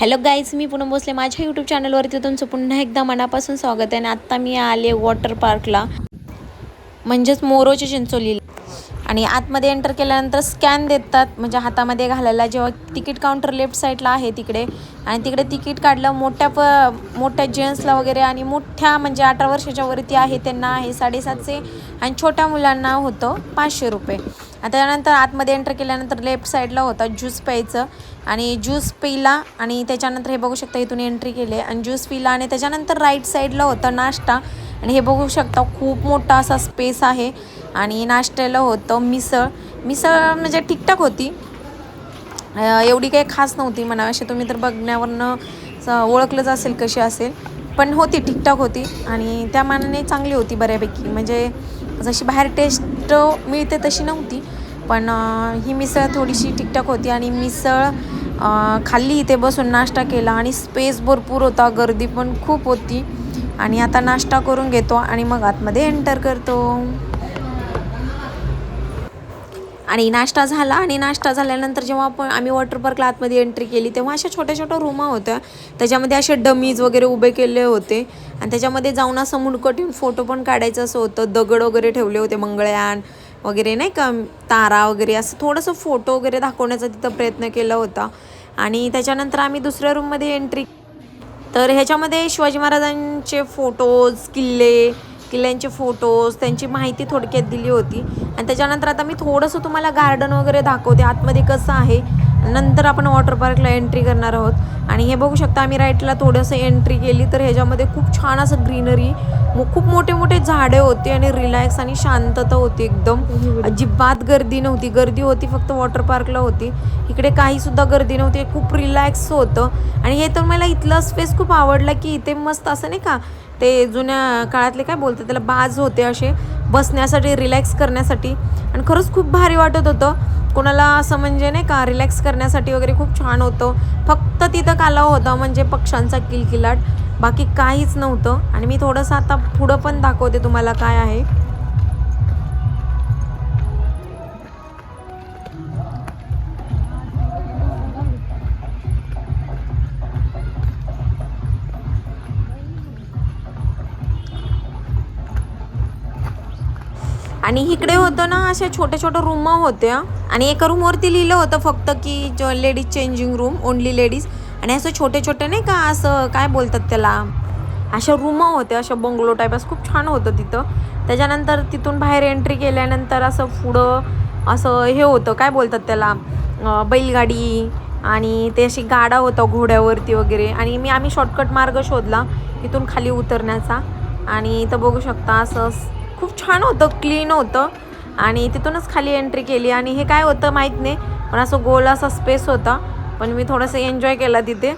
Hello guys मी पूनम भोसले. माझ्या YouTube चॅनलवरती तुमचं पुन्हा एकदा मनापासून स्वागत आहे. आणि आत्ता मी आले वॉटर पार्कला म्हणजेच मोरोच्या चिंचोलीला. आणि आतमध्ये एंटर केल्यानंतर स्कॅन देतात. म्हणजे हातामध्ये घालायला जेव्हा तिकीट काउंटर लेफ्ट साईडला आहे तिकडे. आणि तिकडे तिकीट काढलं मोठ्या प मोठ्या जेंट्सला वगैरे आणि मोठ्या म्हणजे अठरा वर्षाच्या वरती आहे त्यांना आहे साडेसातशे. आणि छोट्या मुलांना होतं पाचशे रुपये. आणि त्यानंतर आतमध्ये एंटर केल्यानंतर लेफ्ट साईडला होता ज्यूस प्यायचं. आणि ज्यूस पिला आणि त्याच्यानंतर हे बघू शकता इथून एंट्री केली आणि ज्यूस पिला आणि त्याच्यानंतर राईट साईडला होता नाश्ता. आणि हे बघू शकता खूप मोठा असा स्पेस आहे. आणि नाश्त्याला होतं मिसळ. मिसळ म्हणजे ठीकठाक होती. एवढी काही खास नव्हती म्हणा. अशी तुम्ही तर बघण्यावरनं ओळखलंच असेल कशी असेल. पण होती ठीकठाक होती. आणि त्या मानाने चांगली होती बऱ्यापैकी. म्हणजे जशी बाहेर टेस्ट मिळते तशी नव्हती पण ही मिसळ थोडीशी ठीकठाक होती आणि मिसळ खाल्ली इथे बसून नाश्ता केला आणि स्पेस भरपूर होता गर्दी पण खूप होती. आणि आता नाश्ता करून घेतो आणि मग आतमध्ये एंटर करतो. आणि नाश्ता झाला आणि नाश्ता झाल्यानंतर जेव्हा आपण आम्ही वॉटर पार्कला आतमध्ये एंट्री केली तेव्हा अशा छोट्या छोट्या रूमा होत्या. त्याच्यामध्ये असे डमीज वगैरे उभे केले होते. आणि त्याच्यामध्ये जाऊन असं मुंडकं ठेवून फोटो पण काढायचं असं होतं. दगड वगैरे ठेवले होते मंगळयान वगैरे नाही का? तारा वगैरे असं थोडंसं फोटो वगैरे दाखवण्याचा तिथं प्रयत्न केला होता. आणि त्याच्यानंतर आम्ही दुसऱ्या रूममध्ये एंट्री तर ह्याच्यामध्ये शिवाजी महाराजांचे फोटोज किल्ले किल्ल्यांचे फोटोज त्यांची माहिती थोडक्यात दिली होती. आणि त्याच्यानंतर आता मी थोडंसं तुम्हाला गार्डन वगैरे दाखवते. आतमध्ये कसं आहे? नंतर आपण वॉटर पार्कला एंट्री करणार आहोत. आणि हे बघू शकता आम्ही राईटला थोडंसं एंट्री केली तर ह्याच्यामध्ये खूप छान असं ग्रीनरी खूप मोठे मोठे झाडे होते आणि रिलॅक्स आणि शांतता होती एकदम. अजिबात गर्दी नव्हती. गर्दी होती फक्त वॉटर पार्कला होती. इकडे काही सुद्धा गर्दी नव्हती. खूप रिलॅक्स होतं. आणि हे तर मला इथला स्पेस खूप आवडला की इथे मस्त असं नाही का ते जुन्या काळातले काय बोलतात त्याला बाज होते असे बसण्यासाठी रिलॅक्स करण्यासाठी. आणि खरंच खूप भारी वाटत होतं. कोणाला असं म्हणजे नाही का रिलॅक्स करण्यासाठी वगैरे खूप छान होतं. फक्त तिथं कालाव होता म्हणजे पक्ष्यांचा किलकिलाट. बाकी काहीच नव्हतं. आणि मी थोडंसं आता पुढं पण दाखवते तुम्हाला काय आहे. आणि इकडे होतं ना अशा छोट्या छोट्या रूम होत्या. आणि एका रूमवरती लिहिलं होतं फक्त की ladies changing room only ladies आणि असं छोटे छोटे नाही का असं काय बोलतात त्याला? अशा रूम होत्या अशा बंगलो टाईप असं खूप छान होतं तिथं. त्याच्यानंतर तिथून बाहेर एंट्री केल्यानंतर असं पुढं असं हे होतं काय बोलतात त्याला? बैलगाडी. आणि ते अशी गाडा होता घोड्यावरती वगैरे. आणि मी आम्ही शॉर्टकट मार्ग शोधला तिथून खाली उतरण्याचा. आणि इथं बघू शकता असं खूप छान होतं क्लीन होतं. आणि तिथूनच खाली एंट्री केली. आणि हे काय होतं माहीत नाही पण असं गोल असा स्पेस होता. पण मी थोडंसं एन्जॉय केला तिथे.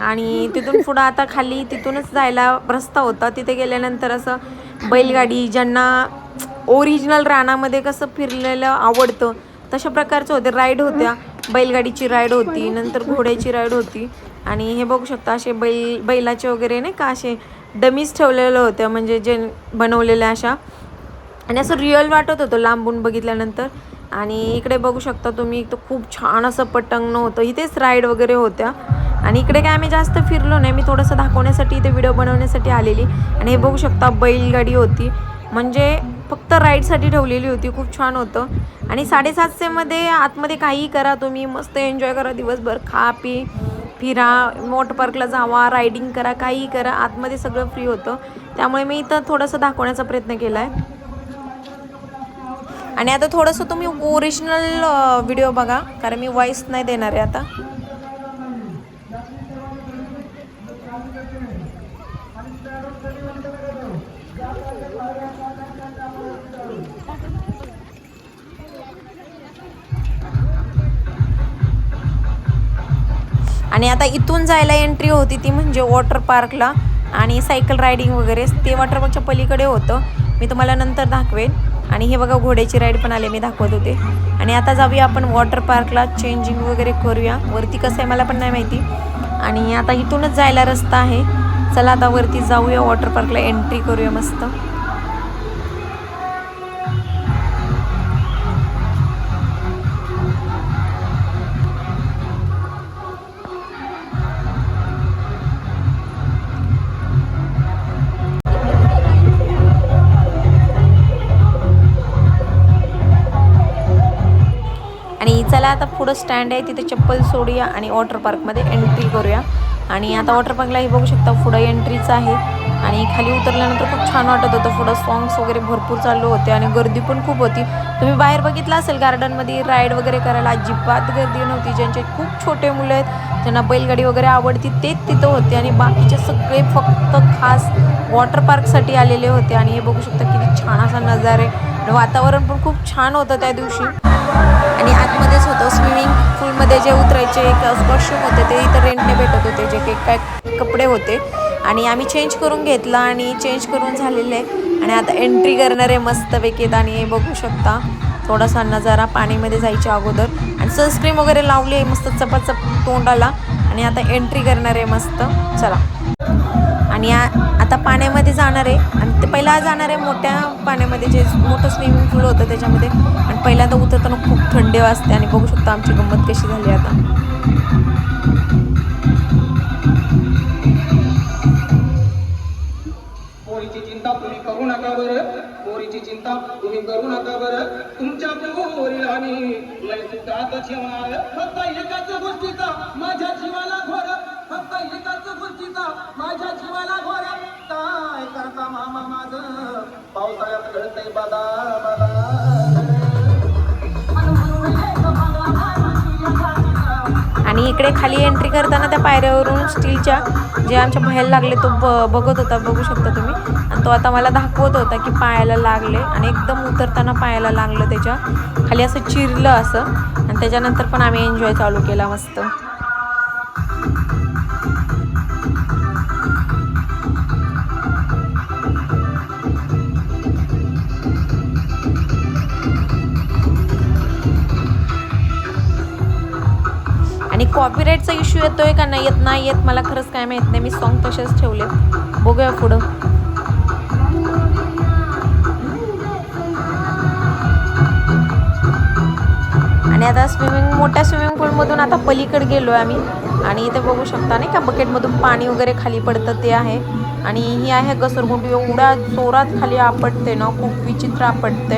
आणि तिथून पुढं आता खाली तिथूनच जायला रस्ता होता. तिथे गेल्यानंतर असं बैलगाडी ज्यांना ओरिजिनल रानामध्ये कसं फिरलेलं आवडतं तशा प्रकारचं होते. राईड होत्या. बैलगाडीची राईड होती. नंतर घोड्याची राईड होती. आणि हे बघू शकता असे बैल बैलाचे वगैरे नाही का असे डमीज ठेवलेल्या होत्या म्हणजे जे बनवलेल्या अशा. आणि असं रिअल वाटत होतं लांबून बघितल्यानंतर. आणि इकडे बघू शकता तुम्ही तर खूप छान असं पटंगण होतं. इथेच राईड वगैरे होत्या. आणि इकडे काय आम्ही जास्त फिरलो नाही मी थोडंसं दाखवण्यासाठी इथे व्हिडिओ बनवण्यासाठी आलेली. आणि हे बघू शकता बैलगाडी होती. म्हणजे फक्त राईडसाठी ठेवलेली होती खूप छान होतं. आणि साडेसातशेमध्ये आतमध्ये काहीही करा तुम्ही मस्त एन्जॉय करा दिवसभर खा पी. फिरा वॉटर पार्कला जावा रायडिंग करा काहीही करा. आतमध्ये सगळं फ्री होतं. त्यामुळे मी इथं थोडंसं दाखवण्याचा प्रयत्न केला आहे आणि आता थोडंसं तुम्ही ओरिजिनल व्हिडिओ बघा. कारण मी वॉईस नाही देणार आहे आता. आणि आता इथून जायला एंट्री होती ती म्हणजे वॉटर पार्कला आणि सायकल रायडिंग वगैरे ते वॉटर पार्कच्या पलीकडे होतं. मी तुम्हाला नंतर दाखवेन. आणि हे बघा घोड्याची राईड पण आले मी दाखवत होते. आणि आता जाऊया आपण वॉटर पार्कला चेंजिंग वगैरे करूया. वरती कसं आहे मला पण नाही माहिती. आणि आता इथूनच जायला रस्ता आहे. चला आता वरती जाऊया वॉटर पार्कला एंट्री करूया मस्त. चला आता पुढं स्टँड आहे तिथे चप्पल सोडूया आणि वॉटर पार्कमध्ये एंट्री करूया. आणि आता वॉटर पार्कला हे बघू शकता पुढं एंट्रीचं आहे. आणि खाली उतरल्यानंतर खूप छान वाटत होतं. पुढं सॉंग्स वगैरे भरपूर चालू होते आणि गर्दी पण खूप होती. तुम्ही बाहेर बघितलं असेल गार्डनमध्ये राईड वगैरे करायला अजिबात गर्दी नव्हती. ज्यांचे खूप छोटे मुलं आहेत ज्यांना बैलगाडी वगैरे आवडती तेच तिथं होते. आणि बाकीचे सगळे फक्त खास वॉटर पार्कसाठी आलेले होते. आणि हे बघू शकता किती छान असा नजारे आणि वातावरण पण खूप छान होतं त्या दिवशी. आणि आतमध्येच होतं. स्विमिंग पूलमध्ये जे उतरायचे एक कॉस्ट्यूम होते ते इथं रेंटने भेटत होते जे काही काय कपडे होते. आणि आम्ही चेंज करून घेतला आणि चेंज करून झालेले. आणि आता एंट्री करणार आहे मस्तपैकी आणि हे बघू शकता थोडासा नजारा पाणीमध्ये जायच्या अगोदर. आणि सनस्क्रीम वगैरे लावली आहे मस्त चपाचप तोंडाला. आणि आता एंट्री करणार आहे मस्त. चला. आणि आता पाण्यामध्ये जाणार आहे. आणि ते पहिला जाणार आहे मोठ्या पाण्यामध्ये जे मोठं स्विमिंग पूल होतं त्याच्यामध्ये. आणि पहिल्यांदा उतरताना खूप थंडी वाजते आणि बघू शकतो आमची गंमत कशी झाली आता. पोरीची चिंता तुम्ही करू नका बरं. चिंता करू नका तुमच्या फक्त एकाच गोष्टीचा माझ्या जीवाला माझ्या जीवाला घोर काय करता मामा माझ? पावसाळ्यात घडतंय बादा आणि इकडे खाली एंट्री करताना त्या पायऱ्यावरून स्टीलच्या जे आमच्या बाहेर लागले तो ब बघत होता बघू शकता तुम्ही. आणि तो आता मला दाखवत होता की पायाला लागले आणि एकदम उतरताना पायाला लागलं त्याच्या. खाली असं चिरलं असं. आणि त्याच्यानंतर पण आम्ही एन्जॉय चालू केला मस्त. कॉपीराईटचा इश्यू येतो आहे का? नाही येत नाही येत. मला खरंच काय माहीत नाही. मी सॉन्ग तसेच ठेवले. बघूया पुढं. आणि आता स्विमिंग मोठ्या स्विमिंग पूलमधून आता पलीकडे गेलो आहे आम्ही. आणि इथे बघू शकता नाही का बकेटमधून पाणी वगैरे खाली पडतं ते आहे. आणि ही आहे घसरगुंडी. एवढ्या जोरात खाली आपटते ना खूप विचित्र आपटते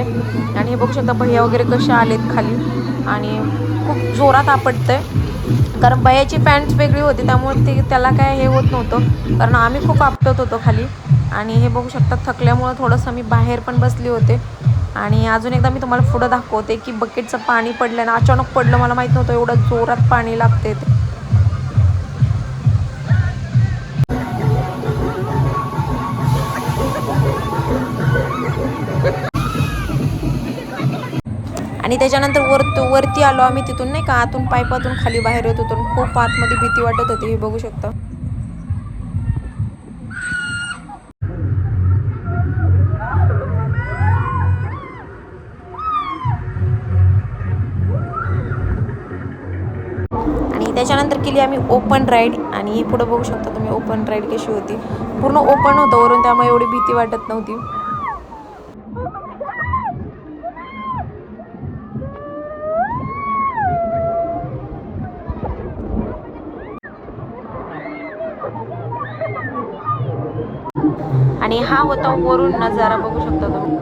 आणि हे बघू शकता भैया वगैरे कसे आलेत खाली. आणि खूप जोरात आपटते कारण बयाची पॅन्ट वेगळी होती त्यामुळे ते त्याला काय हे होत नव्हतं. कारण आम्ही खूप आपटत होतो खाली. आणि हे बघू शकता थकल्यामुळं थोडंसं मी बाहेर पण बसली होते. आणि अजून एकदा मी तुम्हाला पुढं दाखवते की बकेटचं पाणी पडलं ना अचानक पडलं मला माहीत नव्हतं एवढं जोरात पाणी लागते ते. आणि त्याच्यानंतर वर वरती आलो आम्ही तिथून नाही का? आतून पाईपातून खाली बाहेर येत होतो खूप आतमध्ये भीती वाटत होती हे बघू शकता. आणि त्याच्यानंतर केली आम्ही ओपन राईड आणि पुढं बघू शकता तुम्ही ओपन राईड कशी होती. पूर्ण ओपन होतं वरून त्यामुळे एवढी भीती वाटत नव्हती. आणि हा होता वरून नजारा. बघू शकता तुम्ही.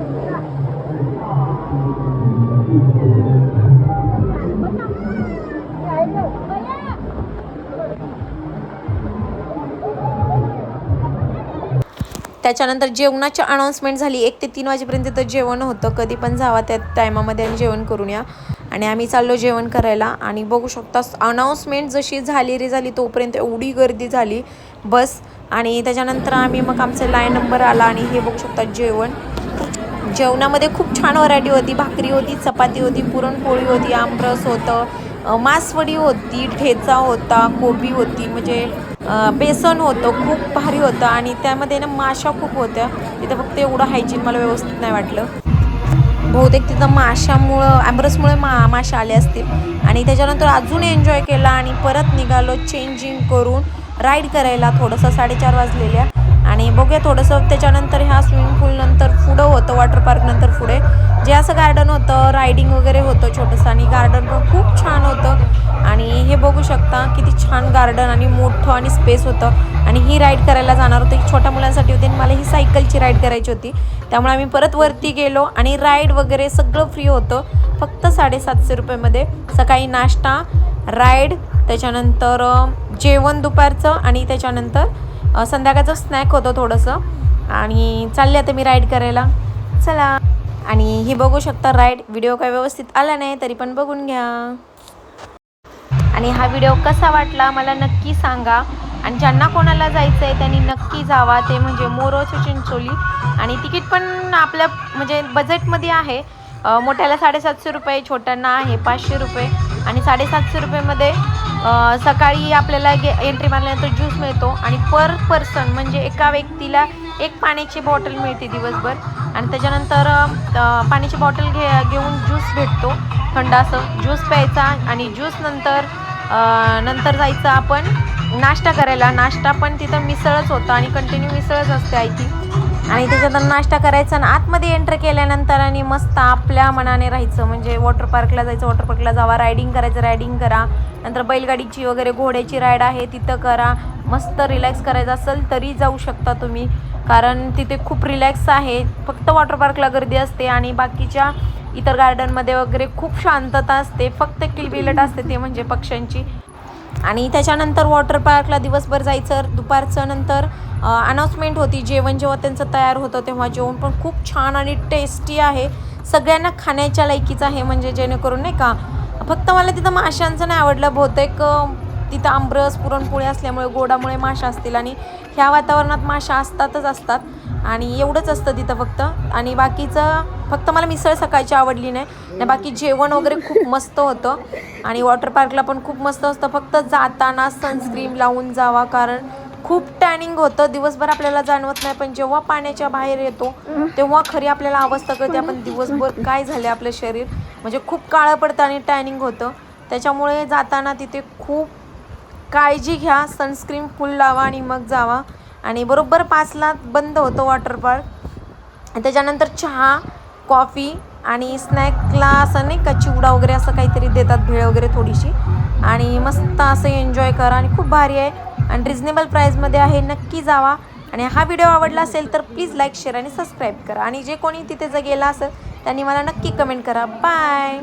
त्याच्यानंतर जेवणाची अनाऊन्समेंट झाली. एक ते तीन वाजेपर्यंत तर जेवण होतं. कधी पण जावा त्या टायमामध्ये आणि जेवण करून या. आणि आम्ही चाललो जेवण करायला. आणि बघू शकता अनाऊन्समेंट जशी झाली रे झाली तोपर्यंत एवढी गर्दी झाली बस. आणि त्याच्यानंतर आम्ही मग आमचा लाईन नंबर आला आणि हे बघू शकता जेवण. जेवणामध्ये खूप छान व्हरायटी होती. भाकरी होती चपाती होती पुरणपोळी होती आमरस होतं मासवडी होती ठेचा होता कोबी होती म्हणजे बेसन होतं खूप भारी होतं. आणि त्यामध्ये ना माशा खूप होत्या. तिथं फक्त एवढं हायजीन मला व्यवस्थित नाही वाटलं. बहुतेक तिथं माशामुळं आमरसमुळे मा माशा आले असतील. आणि त्याच्यानंतर अजून एन्जॉय केला आणि परत निघालो चेंजिंग करून राईड करायला थोडंसं साडेचार वाजलेल्या. आणि बघूया थोडंसं त्याच्यानंतर ह्या स्विमिंग पूलनंतर पुढं होतं वॉटर पार्कनंतर पुढे. जे असं गार्डन होतं रायडिंग वगैरे होतं छोटंसं आणि गार्डन पण खूप छान होतं. आणि हे बघू शकता किती छान गार्डन आणि मोठं आणि स्पेस होतं. आणि ही राईड करायला जाणार होतं. ही छोट्या मुलांसाठी होती आणि मला ही सायकलची राईड करायची होती. त्यामुळे आम्ही परत वरती गेलो आणि राईड वगैरे सगळं फ्री होतं. फक्त साडेसातशे रुपयेमध्ये. सकाळी नाश्ता राईड त्याच्यानंतर जेवण दुपारचं आणि त्याच्यानंतर संध्याकाळचं स्नॅक होतं थोडंसं. आणि चालले आता मी राईड करायला. चला. आणि ही बघू शकता राईड व्हिडिओ काय व्यवस्थित आला नाही तरी पण बघून घ्या. आणि हा व्हिडिओ कसा वाटला मला नक्की सांगा. आणि ज्यांना कोणाला जायचं आहे त्यांनी नक्की जावा. ते म्हणजे मोरोची चिंचोली. आणि तिकीट पण आपल्या म्हणजे बजेटमध्ये आहे. मोठ्याला साडेसातशे रुपये छोट्यांना आहे पाचशे रुपये. आणि साडेसातशे रुपयेमध्ये सकाळी आपल्याला गे एंट्री मारल्यानंतर ज्यूस मिळतो. आणि पर पर्सन म्हणजे एका व्यक्तीला एक पाण्याची बॉटल मिळते दिवसभर. आणि त्याच्यानंतर पाण्याची बॉटल घे घेऊन ज्यूस भेटतो थंड असं. ज्यूस प्यायचा आणि ज्यूस नंतर नंतर जायचं आपण नाश्ता करायला. नाश्ता पण तिथं मिसळच होतं आणि कंटिन्यू मिसळच असते आय थिंक. आणि त्याच्यानंतर नाश्ता करायचा आणि आतमध्ये एंटर केल्यानंतर आणि मस्त आपल्या मनाने राहायचं. म्हणजे वॉटर पार्कला जायचं वॉटर पार्कला जावा रायडिंग करायचं रायडिंग करा. नंतर बैलगाडीची वगैरे घोड्याची राईड आहे तिथं करा. मस्त रिलॅक्स करायचं असेल तरी जाऊ शकता तुम्ही. कारण तिथे खूप रिलॅक्स आहे. फक्त वॉटर पार्कला गर्दी असते आणि बाकीच्या इतर गार्डनमध्ये वगैरे खूप शांतता असते. फक्त किलबिलट असते ते म्हणजे पक्ष्यांची. आणि त्याच्यानंतर वॉटर पार्कला दिवसभर जायचं. दुपारचं नंतर अनाऊन्समेंट होती. जेवण जेव्हा त्यांचं तयार होतं तेव्हा जेवण पण खूप छान आणि टेस्टी आहे. सगळ्यांना खाण्याच्या लायकीचं आहे म्हणजे जेणेकरून नाही का फक्त मला तिथं माशांचं नाही आवडलं. बहुतेक तिथं आंबरस पुरणपोळी असल्यामुळे गोडामुळे माशा असतील आणि ह्या वातावरणात माशा असतातच असतात. आणि एवढंच असतं तिथं फक्त. आणि बाकीचं फक्त मला मिसळ सकाळची आवडली नाही. आणि बाकी जेवण वगैरे खूप मस्त होतं. आणि वॉटर पार्कला पण खूप मस्त असतं. फक्त जाताना सनस्क्रीन लावून जावा. कारण खूप टॅनिंग होतं. दिवसभर आपल्याला जाणवत नाही. पण जेव्हा पाण्याच्या बाहेर येतो तेव्हा खरी आपल्याला अवस्था कळते. आपण दिवसभर काय झाले आपलं शरीर. म्हणजे खूप काळं पडतं आणि टॅनिंग होतं. त्याच्यामुळे जाताना तिथे खूप काळजी घ्या सनस्क्रीन फुल लावा आणि मग जावा. आणि बरोबर पाचला बंद होतो वॉटर पार्क त्याच्यानंतर चहा कॉफी आणि स्नॅकला असं नाही का चिवडा वगैरे असं काहीतरी देतात भेळ वगैरे थोडीशी. आणि मस्त असं एन्जॉय करा आणि खूप भारी आहे. आणि रिजनेबल प्राईजमध्ये आहे नक्की जावा. आणि हा व्हिडिओ आवडला असेल तर प्लीज लाईक शेअर आणि सबस्क्राईब करा. आणि जे कोणी तिथे जर गेला असेल त्यांनी मला नक्की कमेंट करा. बाय